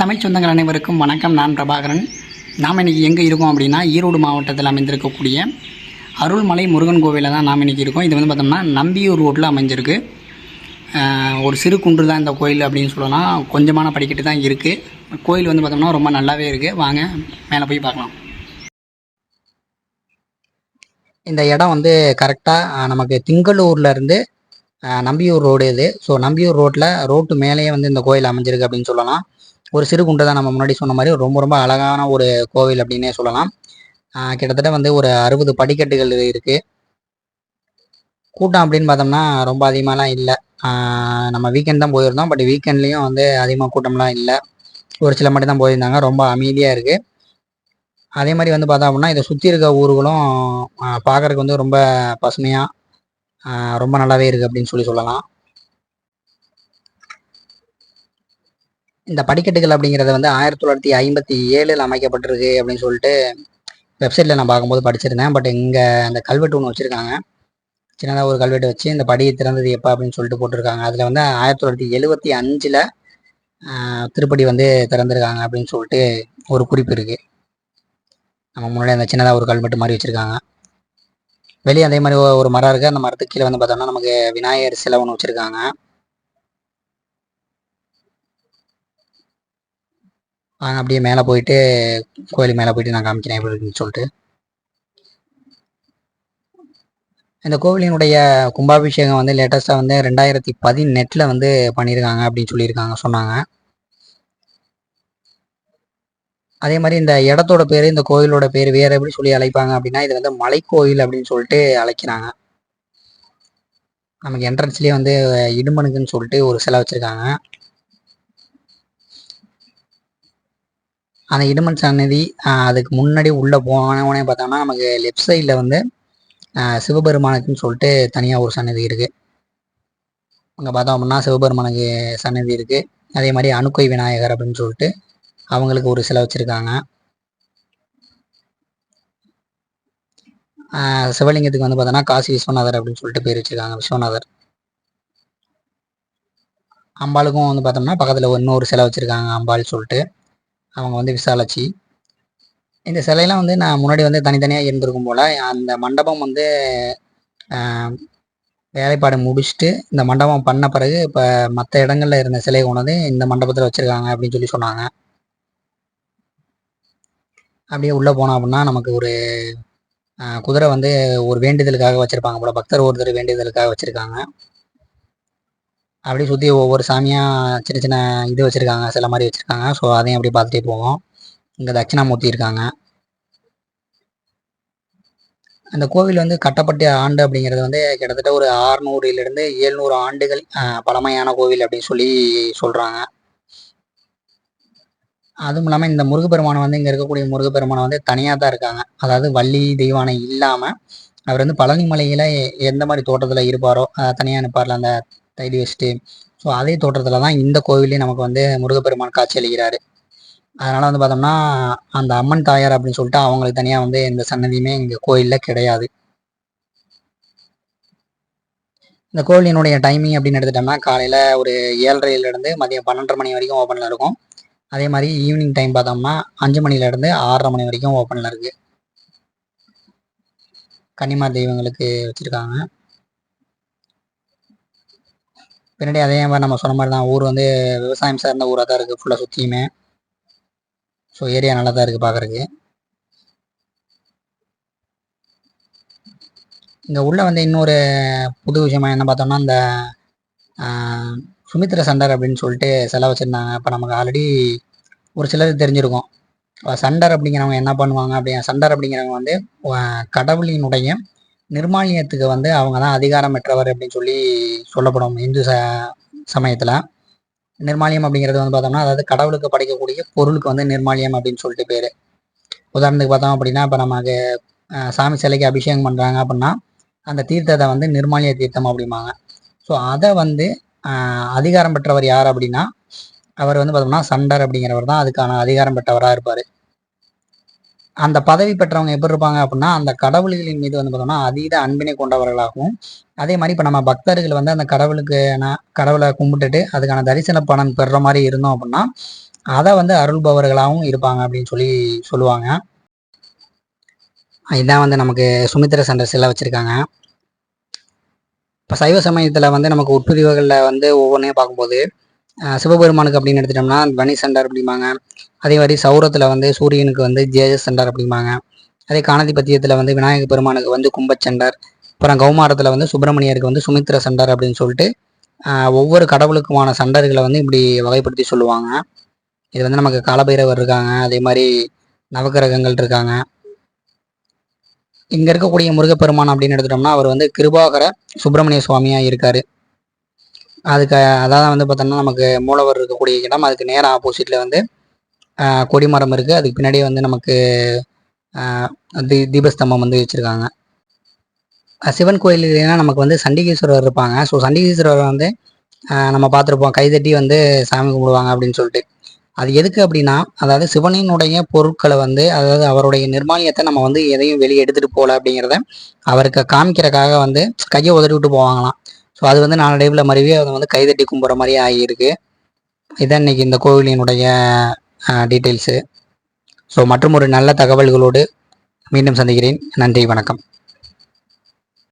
தமிழ் சொந்தங்கள் அனைவருக்கும் வணக்கம். நான் பிரபாகரன். நாம் இன்றைக்கி எங்கே இருக்கோம் அப்படின்னா ஈரோடு மாவட்டத்தில் அமைந்திருக்கக்கூடிய அருள்மலை முருகன் கோவிலில் தான் நாம் இன்றைக்கி இருக்கோம். இது வந்து பார்த்தோம்னா நம்பியூர் ரோட்டில் அமைஞ்சிருக்கு. ஒரு சிறு குன்று தான் இந்த கோயில் அப்படின்னு சொல்லலாம். கொஞ்சமான படிக்கட்டு தான் இருக்குது கோயில் வந்து பார்த்தோம்னா ரொம்ப நல்லாவே இருக்குது வாங்க மேலே போய் பார்க்கலாம். இந்த இடம் வந்து கரெக்டாக நமக்கு திங்களூர்லேருந்து நம்பியூர் ரோடு இது. ஸோ நம்பியூர் ரோட்டில் ரோட்டு மேலேயே வந்து இந்த கோயில் அமைஞ்சிருக்கு அப்படின்னு சொல்லலாம். ஒரு சிறு குண்டை தான் நம்ம முன்னாடி சொன்ன மாதிரி ரொம்ப ரொம்ப அழகான ஒரு கோவில் அப்படின்னே சொல்லலாம். கிட்டத்தட்ட வந்து ஒரு அறுபது படிக்கட்டுகள் இருக்குது கூட்டம் அப்படின்னு பார்த்தோம்னா ரொம்ப அதிகமாகலாம் இல்லை. நம்ம வீக்கெண்ட் தான் போயிருந்தோம். பட் வீக்கெண்ட்லேயும் வந்து அதிகமாக கூட்டம்லாம் இல்லை. ஒரு சில மட்டும் தான் போயிருந்தாங்க. ரொம்ப அமைதியாக இருக்குது அதே மாதிரி வந்து பார்த்தோம் அப்படின்னா இதை சுற்றி இருக்க ஊர்களும் பார்க்குறதுக்கு வந்து ரொம்ப பசுமையாக ரொம்ப நல்லாவே இருக்குது அப்படின்னு சொல்லி சொல்லலாம். இந்த படிக்கட்டுகள் அப்படிங்கிறது வந்து ஆயிரத்தி தொள்ளாயிரத்தி ஐம்பத்தி ஏழில் அமைக்கப்பட்டிருக்கு அப்படின்னு சொல்லிட்டு வெப்சைட்டில் நான் பார்க்கும்போது படிச்சிருந்தேன். பட் இங்கே அந்த கல்வெட்டு ஒன்று வச்சுருக்காங்க. சின்னதாக ஒரு கல்வெட்டு வச்சு இந்த படியை திறந்தது எப்போ அப்படின்னு சொல்லிட்டு போட்டிருக்காங்க. அதில் வந்து ஆயிரத்தி தொள்ளாயிரத்தி எழுபத்தி அஞ்சில் திருப்படி வந்து திறந்திருக்காங்க அப்படின்னு சொல்லிட்டு ஒரு குறிப்பு இருக்குது நம்ம முன்னாடி அந்த சின்னதாக ஒரு கல்வெட்டு மாதிரி வச்சுருக்காங்க. வெளியே அதே மாதிரி ஒரு மரம் இருக்குது அந்த மரத்துக்கு கீழே வந்து பார்த்தோம்னா நமக்கு விநாயகர் சிலை ஒன்று வச்சுருக்காங்க. நாங்கள் அப்படியே மேலே போயிட்டு கோயிலுக்கு மேலே போயிட்டு நான் காமிக்கிறேன் எப்படி இருக்குன்னு சொல்லிட்டு. இந்த கோவிலினுடைய கும்பாபிஷேகம் வந்து லேட்டஸ்ட்டாக வந்து ரெண்டாயிரத்தி பதினெட்டில் வந்து பண்ணியிருக்காங்க அப்படின்னு சொல்லியிருக்காங்க சொன்னாங்க. அதே மாதிரி இந்த இடத்தோட பேர் இந்த கோயிலோட பேர் வேற எப்படி சொல்லி அழைப்பாங்க அப்படின்னா இது வந்து மலைக்கோயில் அப்படின்னு சொல்லிட்டு அழைக்கிறாங்க. நமக்கு என்ட்ரன்ஸ்லேயே வந்து இடுமனுக்குன்னு சொல்லிட்டு ஒரு சிலை வச்சுருக்காங்க. அந்த இடுமன் சன்னதி அதுக்கு முன்னாடி உள்ளே போனவனே பார்த்தோம்னா நமக்கு லெஃப்ட் சைடில் வந்து சிவபெருமானுக்குன்னு சொல்லிட்டு தனியாக ஒரு சன்னதி இருக்குது அங்கே பார்த்தோம் அப்படின்னா சிவபெருமானுக்கு சன்னதி இருக்குது அதே மாதிரி அணுக்கை விநாயகர் அப்படின்னு சொல்லிட்டு அவங்களுக்கு ஒரு சிலை வச்சுருக்காங்க. சிவலிங்கத்துக்கு வந்து பார்த்தோன்னா காசி விஸ்வநாதர் அப்படின்னு சொல்லிட்டு பேர் வச்சுருக்காங்க விஸ்வநாதர். அம்பாளுக்கும் வந்து பார்த்தோம்னா பக்கத்தில் இன்னொரு சிலை வச்சுருக்காங்க அம்பாள் சொல்லிட்டு. அவங்க வந்து விசாலாட்சி இந்த சிலையெல்லாம் வந்து நான் முன்னாடி வந்து தனித்தனியாக இருந்திருக்கும் போல் அந்த மண்டபம் வந்து வேலைப்பாடு முடிச்சுட்டு இந்த மண்டபம் பண்ண பிறகு இப்போ மற்ற இடங்களில் இருந்த சிலை கொண்டு இந்த மண்டபத்தில் வச்சுருக்காங்க அப்படின்னு சொல்லி சொன்னாங்க. அப்படியே உள்ளே போனோம் அப்படின்னா நமக்கு ஒரு குதிரை வந்து ஒரு வேண்டுதலுக்காக வச்சுருப்பாங்க போல் பக்தர் ஒருத்தர் வேண்டுதலுக்காக வச்சுருக்காங்க. அப்படியே சுற்றி ஒவ்வொரு சாமியாக சின்ன சின்ன இது வச்சுருக்காங்க சில மாதிரி வச்சுருக்காங்க. ஸோ அதையும் அப்படியே பார்த்துட்டே போவோம். இங்கே தட்சிணாமூர்த்தி இருக்காங்க. அந்த கோவில் வந்து கட்டப்பட்ட ஆண்டு அப்படிங்கிறது வந்து கிட்டத்தட்ட ஒரு ஆறுநூறுலேருந்து எழுநூறு ஆண்டுகள் பழமையான கோவில் அப்படின்னு சொல்லி சொல்கிறாங்க அதுவும் இல்லாமல் இந்த முருகப்பெருமானை வந்து இங்கே இருக்கக்கூடிய முருகப்பெருமானை வந்து தனியாக தான் இருக்காங்க. அதாவது வள்ளி தெய்வானை இல்லாமல் அவர் வந்து பழனி மலையில் எ- எந்த மாதிரி தோட்டத்தில் இருப்பாரோ தனியாக நிற்பார்ல அந்த தைடி வச்சுட்டு ஸோ அதே தோட்டத்தில் தான் இந்த கோவிலே நமக்கு வந்து முருகப்பெருமான் காட்சி அளிக்கிறாரு. அதனால் வந்து பார்த்தோம்னா அந்த அம்மன் தாயார் அப்படின்னு சொல்லிட்டு அவங்களுக்கு தனியாக வந்து எந்த சன்னதியுமே இங்கே கோயிலில் கிடையாது. இந்த கோயிலினுடைய டைமிங் அப்படின்னு எடுத்துட்டோம்னா காலையில் ஒரு ஏழரையிலேருந்து மதியம் பன்னெண்டரை மணி வரைக்கும் ஓப்பனில் இருக்கும். அதே மாதிரி ஈவினிங் டைம் பார்த்தோம்னா அஞ்சு மணிலேருந்து ஆறரை மணி வரைக்கும் ஓப்பனில் இருக்குது கன்னிமார் தெய்வங்களுக்கு வச்சுருக்காங்க. பின்னாடி அதே மாதிரி நம்ம சொன்ன மாதிரி தான் ஊர் வந்து விவசாயம் சார்ந்த ஊராக தான் இருக்குது ஃபுல்லாக சுற்றியுமே ஸோ ஏரியா நல்லா தான் இருக்குது பார்க்குறக்கு இங்கே உள்ளே வந்து இன்னொரு புது விஷயமா என்ன பார்த்தோம்னா இந்த சுமித்ர சண்டர் அப்படின்னு சொல்லிட்டு செலவு வச்சுருந்தாங்க. இப்போ நமக்கு ஆல்ரெடி ஒரு சிலது தெரிஞ்சிருக்கும். சண்டர் அப்படிங்கிறவங்க என்ன பண்ணுவாங்க அப்படி சண்டர் அப்படிங்கிறவங்க வந்து கடவுளினுடைய நிர்மாலியத்துக்கு வந்து அவங்க தான் அதிகாரம் பெற்றவர் அப்படின்னு சொல்லி சொல்லப்படும் இந்து ச சமயத்தில். நிர்மாலியம் அப்படிங்கிறது வந்து பார்த்தோம்னா அதாவது கடவுளுக்கு படைக்கக்கூடிய பொருளுக்கு வந்து நிர்மாலியம் அப்படின்னு சொல்லிட்டு பேர். உதாரணத்துக்கு பார்த்தோம் அப்படின்னா இப்போ நமக்கு சாமி சிலைக்கு அபிஷேகம் பண்ணுறாங்க அப்படின்னா அந்த தீர்த்தத்தை வந்து நிர்மாலிய தீர்த்தம் அப்படிம்பாங்க. ஸோ அதை வந்து அதிகாரம் பெற்றவர் யார் அப்படின்னா அவர் வந்து பார்த்தோம்னா சண்டர் அப்படிங்கிறவர் தான் அதுக்கான அதிகாரம் பெற்றவராக இருப்பார். அந்த பதவி பெற்றவங்க எப்படி இருப்பாங்க அப்படின்னா அந்த கடவுள்களின் மீது வந்து பார்த்தோம்னா அதீத அன்பினை கொண்டவர்களாகவும் அதே மாதிரி இப்போ நம்ம பக்தர்கள் வந்து அந்த கடவுளுக்கு கடவுளை கும்பிட்டுட்டு அதுக்கான தரிசன பணம் பெறுற மாதிரி இருந்தோம் அப்படின்னா அதை வந்து அருள்பவர்களாகவும் இருப்பாங்க அப்படின்னு சொல்லி சொல்லுவாங்க. இதுதான் வந்து நமக்கு சுமித்திர சண்டர் எல்லாம் வச்சுருக்காங்க. இப்போ சைவ சமயத்தில் வந்து நமக்கு உட்பிரிவுகளில் வந்து ஒவ்வொன்றையும் பார்க்கும்போது சிவபெருமானுக்கு அப்படின்னு எடுத்துட்டோம்னா வனி சண்டர் அப்படிம்பாங்க. அதே மாதிரி சௌரத்தில் வந்து சூரியனுக்கு வந்து ஜேஜஸ் சண்டர் அப்படிம்பாங்க. அதே காணதிபத்தியத்தில் வந்து விநாயக பெருமானுக்கு வந்து கும்பச்சண்டர் அப்புறம் கௌமாரத்தில் வந்து சுப்பிரமணியருக்கு வந்து சுமித்ர சண்டர் அப்படின்னு சொல்லிட்டு ஒவ்வொரு கடவுளுக்குமான சண்டர்களை வந்து இப்படி வகைப்படுத்தி சொல்லுவாங்க. இது வந்து நமக்கு காலபைரவர் இருக்காங்க அதே மாதிரி நவகிரகங்கள் இருக்காங்க. இங்கே இருக்கக்கூடிய முருகப்பெருமான் அப்படின்னு எடுத்துட்டோம்னா அவர் வந்து கிருபாகர சுப்பிரமணிய சுவாமியாக இருக்கார். அதுக்கு அதான் வந்து பார்த்தோம்னா நமக்கு மூலவர் இருக்கக்கூடிய இடம் அதுக்கு நேரம் ஆப்போசிட்டில் வந்து கொடிமரம் இருக்குது அதுக்கு பின்னாடியே வந்து நமக்கு தீ தி தீபஸ்தம்பம் வந்து வச்சுருக்காங்க. சிவன் கோயில் இல்லைன்னா நமக்கு வந்து சண்டிகேஸ்வரர் இருப்பாங்க. ஸோ சண்டிகேஸ்வரர் வந்து நம்ம பார்த்துருப்போம். கைதட்டி வந்து சாமி கும்பிடுவாங்க அப்படின்னு சொல்லிட்டு. அது எதுக்கு அப்படின்னா அதாவது சிவனினுடைய பொருட்களை வந்து அதாவது அவருடைய நிர்மாணியத்தை நம்ம வந்து எதையும் வெளியே எடுத்துகிட்டு போகல அப்படிங்கிறத அவருக்கு காமிக்கிறக்காக வந்து கையை உதறி விட்டு போவாங்களாம். ஸோ அது வந்து நாளடைவில் மறுவே அதை வந்து கைதட்டி கும்புற மாதிரியே ஆகியிருக்கு. இதான் இன்னைக்கு இந்த கோவிலினுடைய டீட்டெயில்ஸு ஸோ மற்றும் ஒரு நல்ல தகவல்களோடு மீண்டும் சந்திக்கிறேன். நன்றி வணக்கம்.